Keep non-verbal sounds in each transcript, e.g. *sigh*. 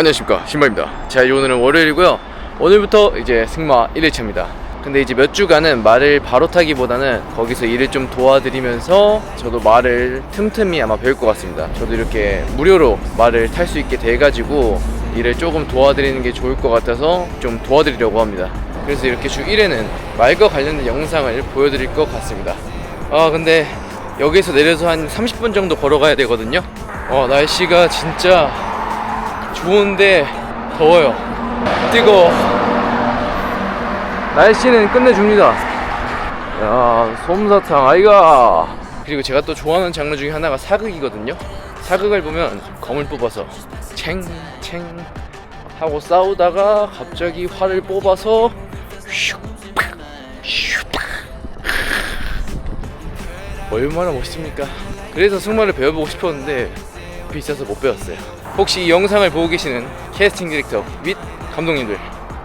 안녕하십니까. 신바입니다. 자 오늘은 월요일이고요. 오늘부터 이제 승마 1일차입니다. 근데 이제 몇 주간은 말을 바로 타기보다는 거기서 일을 좀 도와드리면서 저도 말을 틈틈이 아마 배울 것 같습니다. 저도 이렇게 무료로 말을 탈 수 있게 돼가지고 일을 조금 도와드리는 게 좋을 것 같아서 좀 도와드리려고 합니다. 그래서 이렇게 주 1회는 말과 관련된 영상을 보여드릴 것 같습니다. 아 근데 여기서 내려서 한 30분 정도 걸어가야 되거든요. 어 날씨가 진짜 좋은데 더워요. 뜨거워. 날씨는 끝내줍니다. 야, 솜사탕 아이가. 그리고 제가 또 좋아하는 장르 중에 하나가 사극이거든요. 사극을 보면 검을 뽑아서 챙챙 하고 싸우다가 갑자기 활을 뽑아서. 얼마나 멋있습니까? 그래서 승마를 배워보고 싶었는데 비싸서 못 배웠어요. 혹시 이 영상을 보고 계시는 캐스팅 디렉터 및 감독님들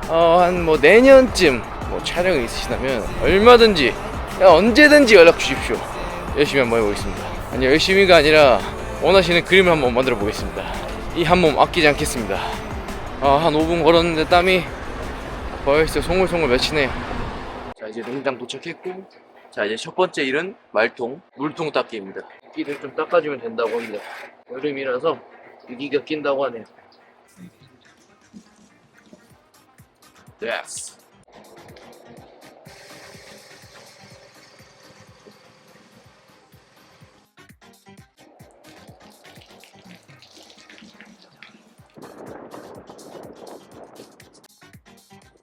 어, 한 뭐 내년쯤 뭐 촬영이 있으시다면 얼마든지 야, 언제든지 연락 주십시오. 열심히 한번 해보겠습니다. 아니 열심히가 아니라 원하시는 그림을 한번 만들어 보겠습니다. 이 한 몸 아끼지 않겠습니다. 아, 한 5분 걸었는데 땀이 벌써 송글송글 맺히네요. 자 이제 농장 도착했고 자 이제 첫 번째 일은 말통 물통 닦기입니다. 끼를 좀 닦아주면 된다고 합니다. 여름이라서 유기가 낀다고 하네요. 됐어.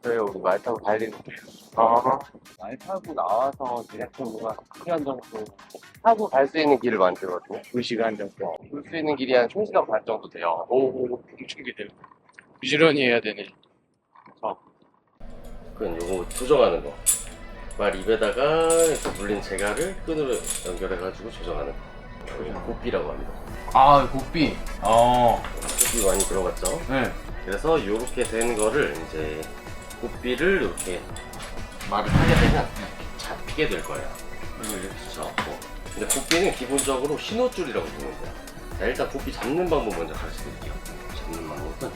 저희 우리 말 타고 달리는데요. 아, 말 타고 나와서 대략적으로 2시간 정도 타고 갈 수 있는 길을 만들거든요. 2시간 정도. 볼 수 있는 길이 한 1시간 반 정도 돼요. 오, 엄청 기대요. 부지런히 해야 되네. 그건 요거 조정하는 거. 말 입에다가 이렇게 물린 재갈을 끈으로 연결해가지고 조정하는 거. 그게 고삐라고 합니다. 아, 고삐. 어, 고삐 많이 들어갔죠? 네. 그래서 요렇게 된 거를 이제 고삐를 이렇게 말을 하게 되면 잡히게 될 거예요. 그리고 이렇게 잡고. 근데 고삐는 기본적으로 신호줄이라고 부르는 거야. 자, 일단 고삐 잡는 방법 먼저 가르쳐 드릴게요. 잡는 방법은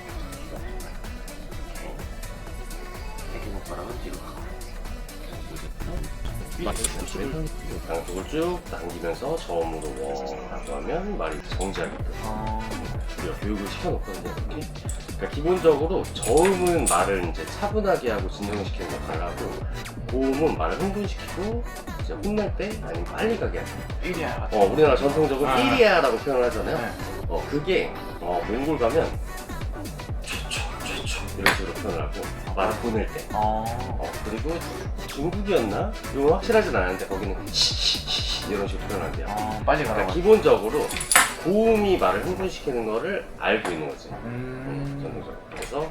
이렇게 손가락은 뒤로 가고 양쪽을 쭉 당기면서 저음으로 워라고 하면 말이 정지하게 돼요. 우리가 교육을 시켜놓거든요. 이렇게. 그러니까 기본적으로 저음은 말을 이제 차분하게 하고 진정시키는 역할을 하고 고음은 말을 흥분시키고 혼날 때 아니면 빨리 가게 하죠. 1이야. 어, 우리나라 전통적으로 아. 1이야라고 표현을 하잖아요. 네. 어, 그게 어, 몽골 가면 최초, 최초 이런 식으로 표현을 하고 말을 보낼 때. 어. 어, 그리고 중국이었나? 이건 확실하진 않은데 거기는 시시시 이런 식으로 표현한대요. 어, 빨리 그러니까 기본적으로 고음이 말을 흥분시키는 거를 알고 있는 거지. 음. 전통적으로. 그래서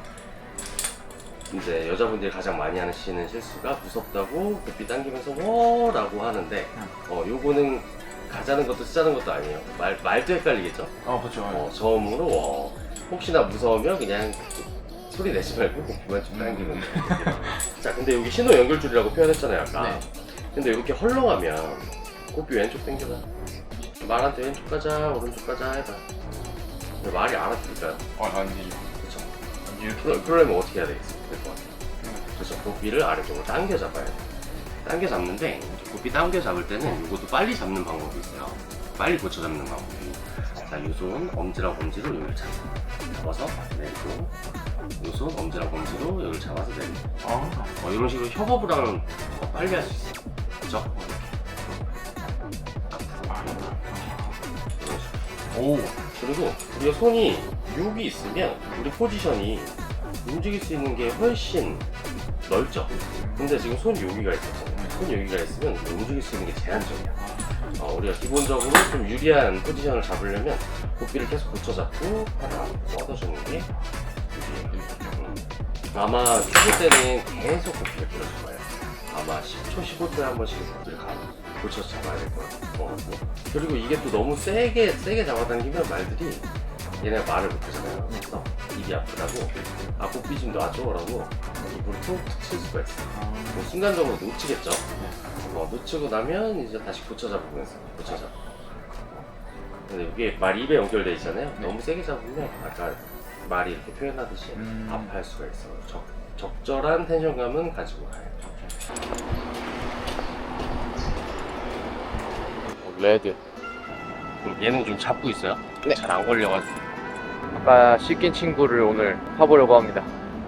이제 여자분들이 가장 많이 하시는 실수가 무섭다고 고삐 당기면서 워라고 하는데 어 요거는 가자는 것도 쓰자는 것도 아니에요. 말 말도 헷갈리겠죠. 어, 그렇죠. 어 저음으로 워. 혹시나 무서우면 그냥 소리 내지 말고 고삐만 좀 당기면 돼. *laughs* 자 근데 여기 신호 연결줄이라고 표현했잖아요 아까. 네. 근데 이렇게 헐렁하면 고삐 왼쪽 당겨봐. 말한테 왼쪽 가자 오른쪽 가자 해봐. 근데 말이 알아들을까요? 어, 아니. 그러, 그러려면 어떻게 해야 되겠어? 될것 같아요. 그래서 고삐를 아래쪽으로 당겨 잡아야 돼. 당겨 잡는데 고삐 당겨 잡을 때는 이것도 빨리 잡는 방법이 있어요. 빨리 고쳐 잡는 방법이. 자, 요손 엄지랑 검지로 여기를 잡아. 잡아서 내리고 요손 엄지랑 검지로 여기를 잡아서 내리고. 아. 어, 이런 식으로 협업을 하면 더 빨리 할 수 있어요. 그죠? 어, 이렇게. 이런 식으로. 오. 그리고 우리가 손이 6이 있으면 우리 포지션이 움직일 수 있는 게 훨씬 넓죠. 근데 지금 손이 여기가 있었잖아요. 손이 여기가 있으면 움직일 수 있는 게 제한적이야. 어, 우리가 기본적으로 좀 유리한 포지션을 잡으려면 고삐를 계속 붙여잡고 하나 뻗어주는 게 유리해요. 음. 아마 초보 때는 계속 고삐를 풀어줄 거예요. 아마 10초, 15초에 한 번씩 고삐를 가 붙여서 잡아야 될 거예요. 그리고 이게 또 너무 세게 세게 잡아당기면 말들이 얘네가 말을 못하잖아요. 그래서 입이 아프다고 아 고삐 좀 놔줘라고 입으로 툭툭 칠 수가 있어. 뭐 순간적으로 놓치겠죠. 어, 놓치고 나면 이제 다시 붙여 잡으면서 붙여 잡. 근데 이게 말 입에 연결돼 있잖아요. 너무 세게 잡으면 아까 말이 이렇게 표현하듯이 음. 아파할 수가 있어. 적, 적절한 텐션감은 가지고 가요. 레드. 그럼 얘는 좀 잡고 있어요? 네. 잘 안 걸려가지고. 아까 씻긴 친구를 오늘 파보려고 합니다.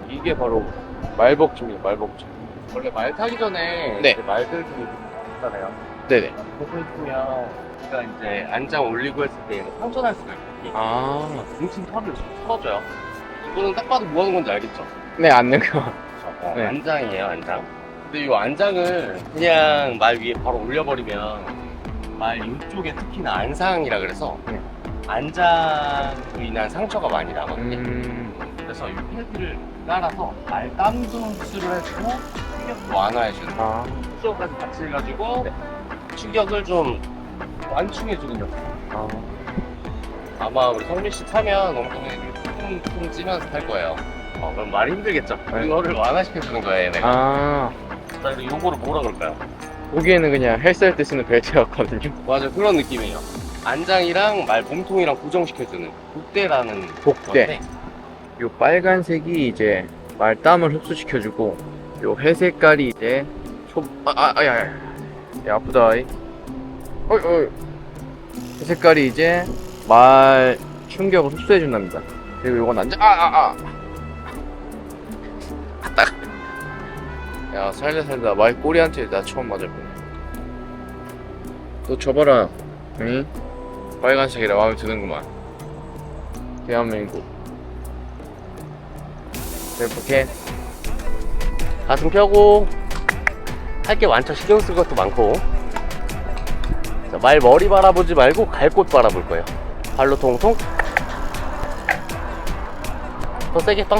이게 바로 말복주입니다, 말복주. 원래 말 타기 전에 네. 이제 말들 좀 있잖아요. 네네. 보고 있으면 우리가 이제 안장 올리고 했을 때 상처날 수가 있거든요. 아. 중심 털을 좀 풀어줘요. 이거는 딱 봐도 뭐 하는 건지 알겠죠? 네, 앉는 거. 어, 네. 안장이에요, 안장. 근데 이 안장을 그냥 말 위에 바로 올려버리면 말 이쪽에 특히나 안상이라 그래서 네. 안장으로 인한 상처가 많이 나거든요. 음. 그래서 이 패드를 깔아서 말 땀수술을 해주고 충격도 완화해주는 아. 수술까지 같이 해가지고 충격을 좀 완충해주는 역할. 아. 아마 우리 성민 씨 타면 엉덩이 퉁퉁 찌면서 탈 거예요. 어, 그럼 말이 힘들겠죠? 네. 이거를 완화시켜주는 거예요, 내가. 아. 자, 그래서 요거를 뭐라 그럴까요? 보기에는 그냥 헬스할 때 쓰는 벨트였거든요. 맞아요, 그런 느낌이에요. 안장이랑 말 몸통이랑 고정시켜주는 복대라는 복대. 건데 요 빨간색이 이제 말땀을 흡수시켜주고 요 회색깔이 이제 초... 아, 아, 아, 야, 야. 야, 아프다. 이. 어이, 어이. 회색깔이 이제 말 충격을 흡수해준답니다. 그리고 요건 안장, 아, 아, 아. 아, 딱. 야, 살다 살다 말 꼬리한테 나 처음 맞아보네. 너 줘봐라. 응? 빨간색이라 마음에 드는구만. 대한민국. 벨포켓. 가슴 펴고 할 게 많죠. 신경 쓸 것도 많고 자, 말 머리 바라보지 말고 갈곳 바라볼 거예요. 발로 통통 더 세게 빵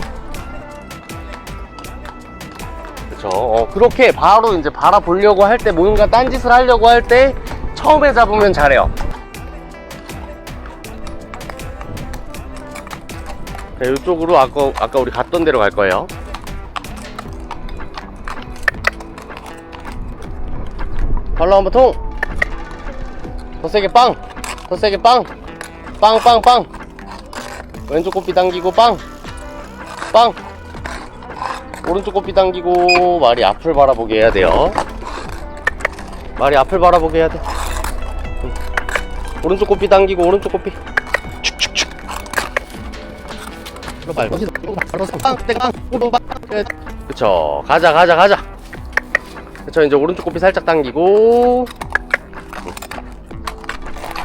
그렇죠. 어, 그렇게 바로 이제 바라보려고 할 때 뭔가 딴짓을 하려고 할 때 처음에 잡으면 잘해요. 자, 이쪽으로 아까 아까 우리 갔던 데로 갈 거예요. 발로 한번 통! 더 세게 빵! 더 세게 빵! 빵, 빵, 빵! 왼쪽 꼬삐 당기고 빵! 빵! 오른쪽 꼬삐 당기고 말이 앞을 바라보게 해야 돼요. 말이 앞을 바라보게 해야 돼. 응. 오른쪽 꼬삐 당기고 오른쪽 꼬삐. 그쵸. 가자, 가자, 가자. 그쵸 이제 오른쪽 꼬피 살짝 당기고.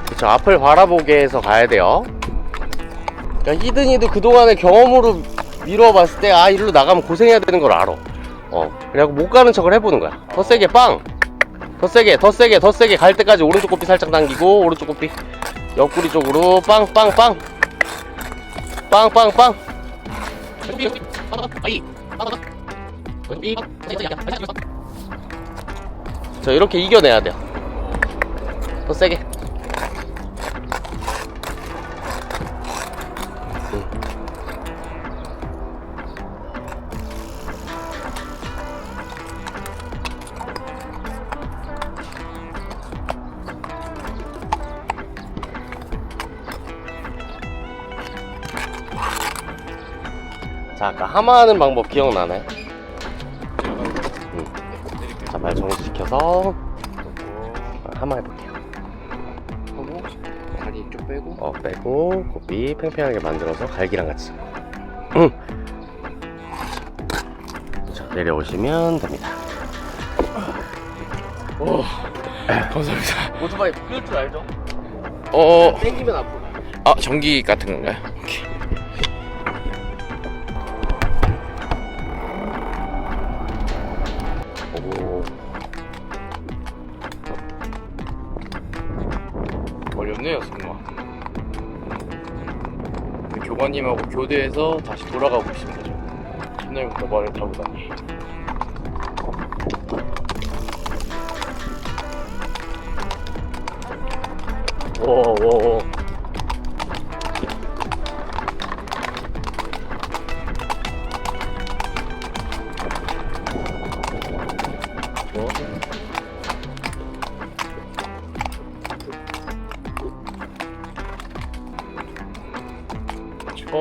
그쵸 앞을 바라보게 해서 가야 돼요. 그러니까 히든이도 그동안의 경험으로 미뤄봤을 때아 이리로 나가면 고생해야 되는 걸 알아. 어 그래갖고 못 가는 척을 해보는 거야. 더 세게 빵! 더 세게 더 세게 더 세게 갈 때까지 오른쪽 꼬피 살짝 당기고 오른쪽 꼬피 옆구리 쪽으로 빵빵빵! 빵빵빵 자 이렇게 이겨내야 돼요. 더 세게 자 아까 하마하는 방법 기억나나요? 자말 정지시켜서 하마 해볼게요 하고 다리 쭉 빼고 어 빼고 고삐 팽팽하게 만들어서 갈기랑 같이 응. 자 내려오시면 됩니다 오 감사합니다 오토바이 끌 줄 알죠? 어, 땡기면 앞으로 아 전기 같은 건가요? 교관님하고 교대해서 다시 돌아가고 있습니다 저. 옛날부터 말을 타고 다니 오 오 오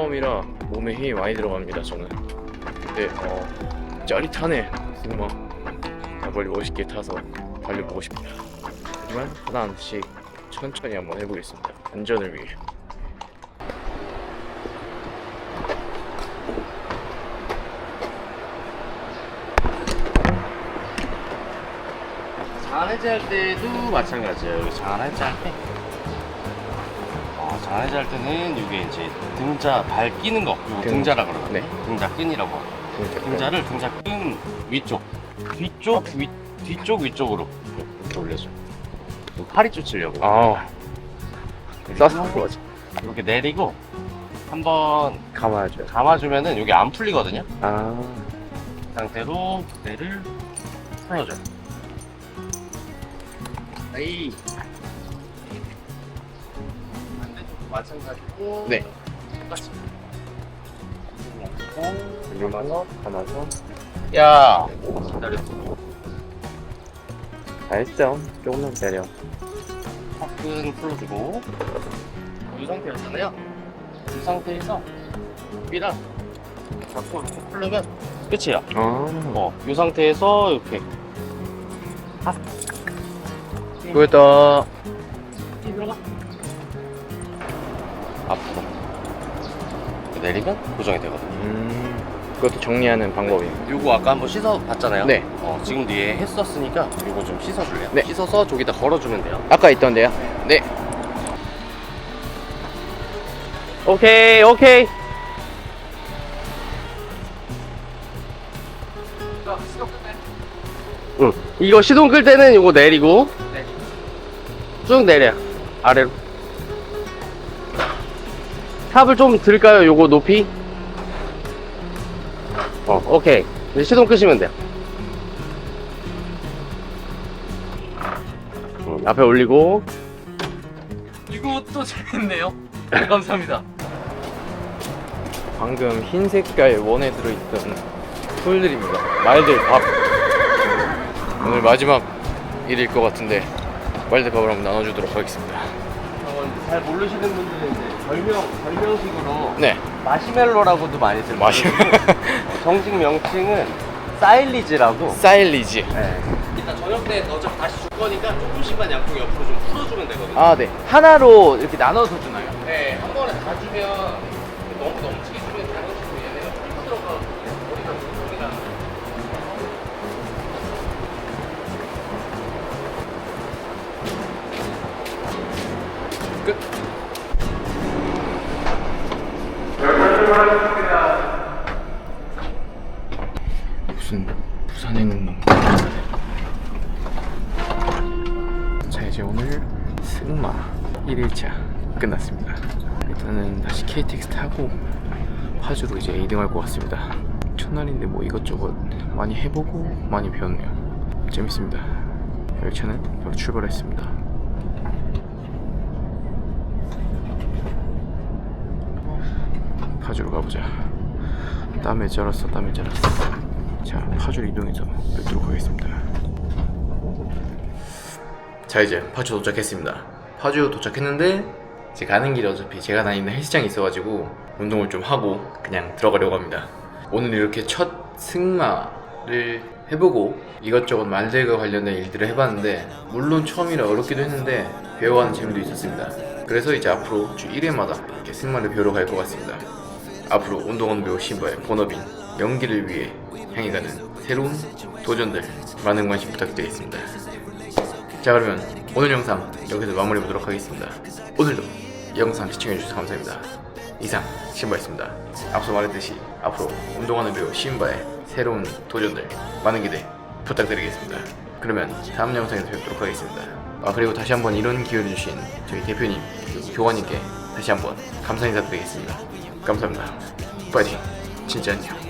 처음이라 몸에 힘이 많이 들어갑니다 저는. 근데 어 짜릿하네 승마. 자, 멀리 멋있게 타서 달려보고 싶다. 하지만 하나씩 천천히 한번 해보겠습니다. 안전을 위해. 장안해제 할 때도 마찬가지예요. 여기 장안해제 할 때. 어, 장안해제 할 때는 이게 이제 등자 발 끼는 거, 이거 등- 등자라 그러거든요. 네. 등자 끈이라고. 하고. 등자를 등자 끈 위쪽, 뒤쪽 위 뒤쪽 위쪽으로 이렇게 올려줘. 요 팔이 쫓으려고. 아 그리고 싸서 그거지 이렇게 내리고 한번 감아야죠 감아주면은 이게 안 풀리거든요. 아그 상태로 배를 풀어줘요. 에이. 마찬가지고. 네. 똑같이. 그리고 감아서 야. 기다려. 다 했죠 조금만 기다려 턱은 풀어주고. 이 상태였잖아요. 이 상태에서 삐랑 잡고 이렇게 풀려면 끝이에요. 아 어, 이 상태에서 이렇게 보였다 들어가. 앞으로 내리면 고정이 되거든요. 음 그것도 정리하는 방법이에요 요거 아까 한번 씻어 봤잖아요. 네. 어, 지금 뒤에 했었으니까 요거 좀 씻어 줄래요? 네. 씻어서 저기다 걸어 주면 돼요. 아까 있던데요 네 오케이 오케이 응. 이거 시동 끌 때는 요거 내리고 네. 쭉 내려 아래로. 탑을 좀 들까요? 요거 높이? 어, 오케이. 이제 시동 끄시면 돼요. 응, 앞에 올리고 이것도 재밌네요. *laughs* 감사합니다. 방금 흰 색깔 원에 들어있던 풀들입니다. 말들 밥. 오늘 마지막 일일 것 같은데 말들 밥을 한번 나눠주도록 하겠습니다. 잘 모르시는 분들은 이제 별명, 별명식으로 네, 마시멜로라고도 많이 들어요. 마시 *laughs* 정식 명칭은 사일리즈라고. 사일리지. 네. 일단 저녁 때 어차피 다시 줄 거니까 조금씩만 양쪽 옆으로 좀 풀어주면 되거든요. 아, 네. 하나로 이렇게 나눠서 주나요? 네, 한 번에 다 주면 너무 넘치게 주면 장난치고 얘네가 풀고 들어가거든요. 머리가 물통이라. 무슨 부산행은 자 이제 오늘 승마 1일차 끝났습니다. 일단은 다시 KTX 타고 파주로 이제 이동할 것 같습니다. 첫날인데 뭐 이것저것 많이 해보고 많이 배웠네요. 재밌습니다. 열차는 바로 출발했습니다 파주로 가보자. 땀에 쩔었어, 땀에 쩔었어. 자, 파주로 이동해서 뵙도록 하겠습니다. 자, 이제 파주 도착했습니다. 파주 도착했는데 이제 가는 길에 어차피 제가 다니는 헬스장이 있어가지고 운동을 좀 하고 그냥 들어가려고 합니다. 오늘 이렇게 첫 승마를 해보고 이것저것 말들과 관련된 일들을 해봤는데 물론 처음이라 어렵기도 했는데 배워가는 재미도 있었습니다. 그래서 이제 앞으로 주 1회마다 이렇게 승마를 배우러 갈 것 같습니다. 앞으로 운동원 배우 신바의 본업인 연기를 위해 향해 가는 새로운 도전들 많은 관심 부탁드리겠습니다. 자 그러면 오늘 영상 여기서 마무리 보도록 하겠습니다. 오늘도 영상 시청해주셔서 감사합니다. 이상 신바였습니다. 앞서 말했듯이 앞으로 운동하는 배우 신바의 새로운 도전들 많은 기대 부탁드리겠습니다. 그러면 다음 영상에서 뵙도록 하겠습니다. 아 그리고 다시 한번 이런 기회를 주신 저희 대표님 교관님께 다시 한번 감사 인사드리겠습니다. 감사합니다. 파이팅 진짜 안녕.